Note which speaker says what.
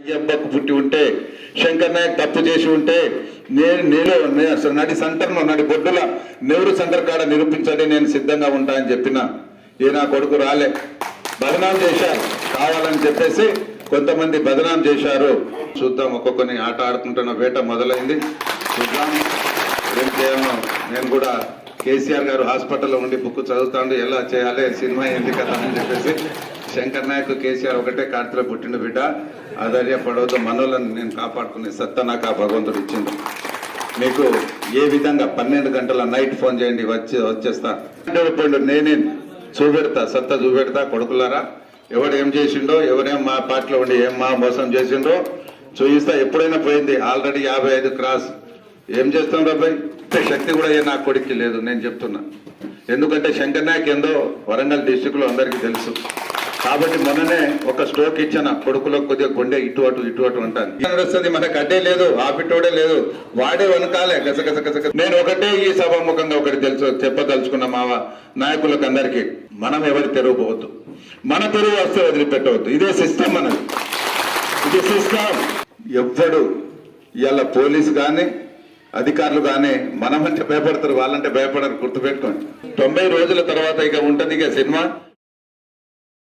Speaker 1: అయ్యబ్బకు పుట్టి ఉంటే శంకర్ నాయక్ తప్పు చేసి ఉంటే నేను నేను అసలు నడి సెంటర్లో నడి బొడ్డుల నెహ్రూ సంతర్కాడ కాడ నిరూపించండి నేను సిద్ధంగా ఉంటా అని చెప్పిన ఏ నా కొడుకు రాలే. బదనాం చేశారు. కావాలని చెప్పేసి కొంతమంది బదనాం చేశారు. చూద్దాం ఒక్కొక్కరిని ఆట ఆడుకుంటున్న వేట మొదలైంది. చూద్దాం. ఏం నేను కూడా కేసీఆర్ గారు హాస్పిటల్లో ఉండి బుక్ చదువుతాండు ఎలా చేయాలి సినిమా ఏంటి కదా అని చెప్పేసి శంకర్ నాయక్ కేసీఆర్ ఒకటే కార్తీలో పుట్టిన బిడ్డ. ఆధార్యపడవద్దు మనోళ్ళని నేను కాపాడుకునే సత్తా నాకు ఆ భగవంతుడు ఇచ్చిండు. మీకు ఏ విధంగా పన్నెండు గంటల నైట్ ఫోన్ చేయండి వచ్చి వచ్చేస్తా. అంటే నేనే చూపెడతా సత్తా చూపెడతా కొడుకులారా. ఎవడు ఏం చేసిండో ఎవరేం మా పార్టీలో ఉండి ఏం మా మోసం చేసిండో చూపిస్తా ఎప్పుడైనా పోయింది ఆల్రెడీ యాభై ఐదు క్రాస్. ఏం చేస్తాం రాబాయ్ శక్తి కూడా ఏ నా కొడుక్కి లేదు నేను చెప్తున్నా. ఎందుకంటే శంకర్ నాయక్ ఏందో వరంగల్ డిస్టిక్లో అందరికీ తెలుసు. కాబట్టి మొన్ననే ఒక స్ట్రోక్ ఇచ్చిన కొడుకులో కొద్దిగా గుండె ఇటు అటు ఇటు అటు అంటాను వస్తుంది మనకు అడ్డే లేదు ఆపిటోడే లేదు. వాడే వనకాలే గసగస గసగస నేను ఒకటే ఈ సభాముఖంగా ఒకటి తెలుసు చెప్పదలుచుకున్న మావా నాయకులకు అందరికీ మనం ఎవరి తెరువు పోవద్దు. మన తెరువు వస్తే వదిలిపెట్టవద్దు. ఇదే సిస్టమ్ మనది. ఇది సిస్టమ్. ఎవ్వడు ఇవాళ పోలీస్ కానీ అధికారులు కానీ మనమంటే భయపడతారు వాళ్ళంటే భయపడరు గుర్తుపెట్టుకోండి. తొంభై రోజుల తర్వాత ఇక ఉంటుంది ఇక సినిమా.